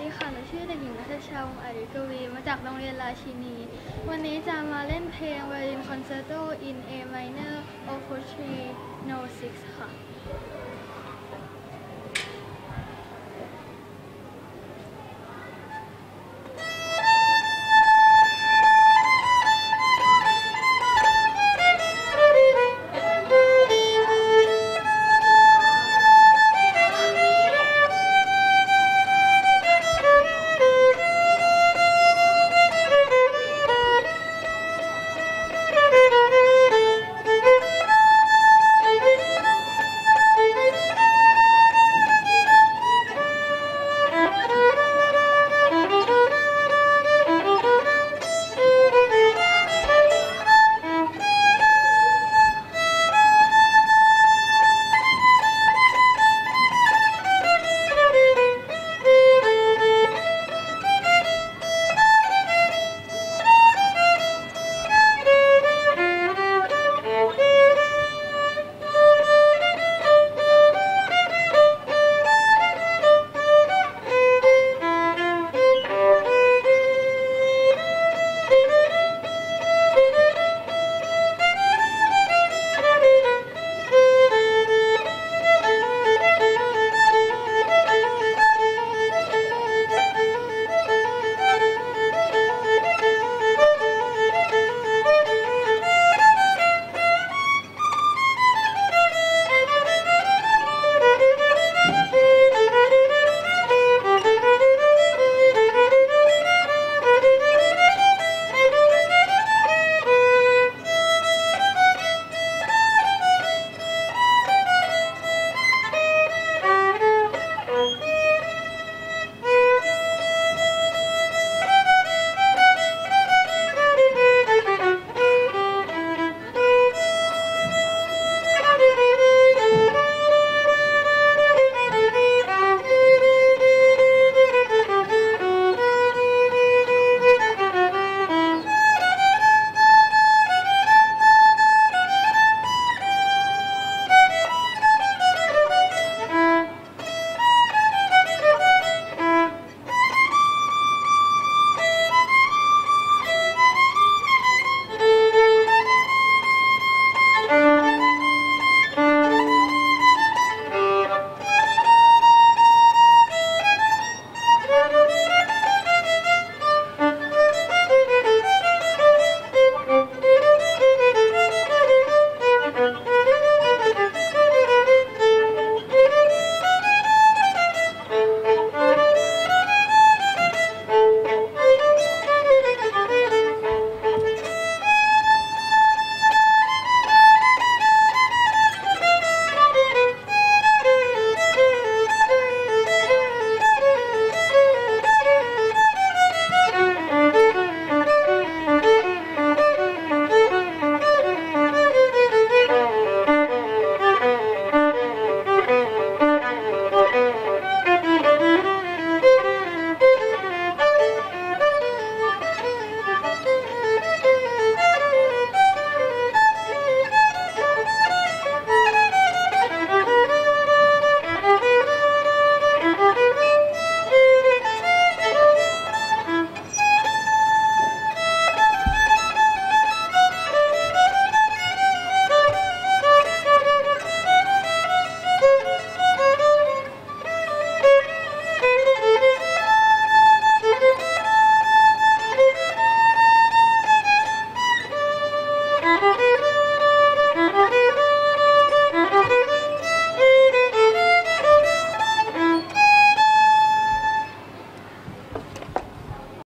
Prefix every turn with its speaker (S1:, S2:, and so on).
S1: ดีค่ะ หนูชื่อเด็กหญิงนัทชาวงอริกวี มาจากโรงเรียนราชินี วันนี้จะมาเล่นเพลง Violin Concerto in A minor Opus 3 No 6ค่ะ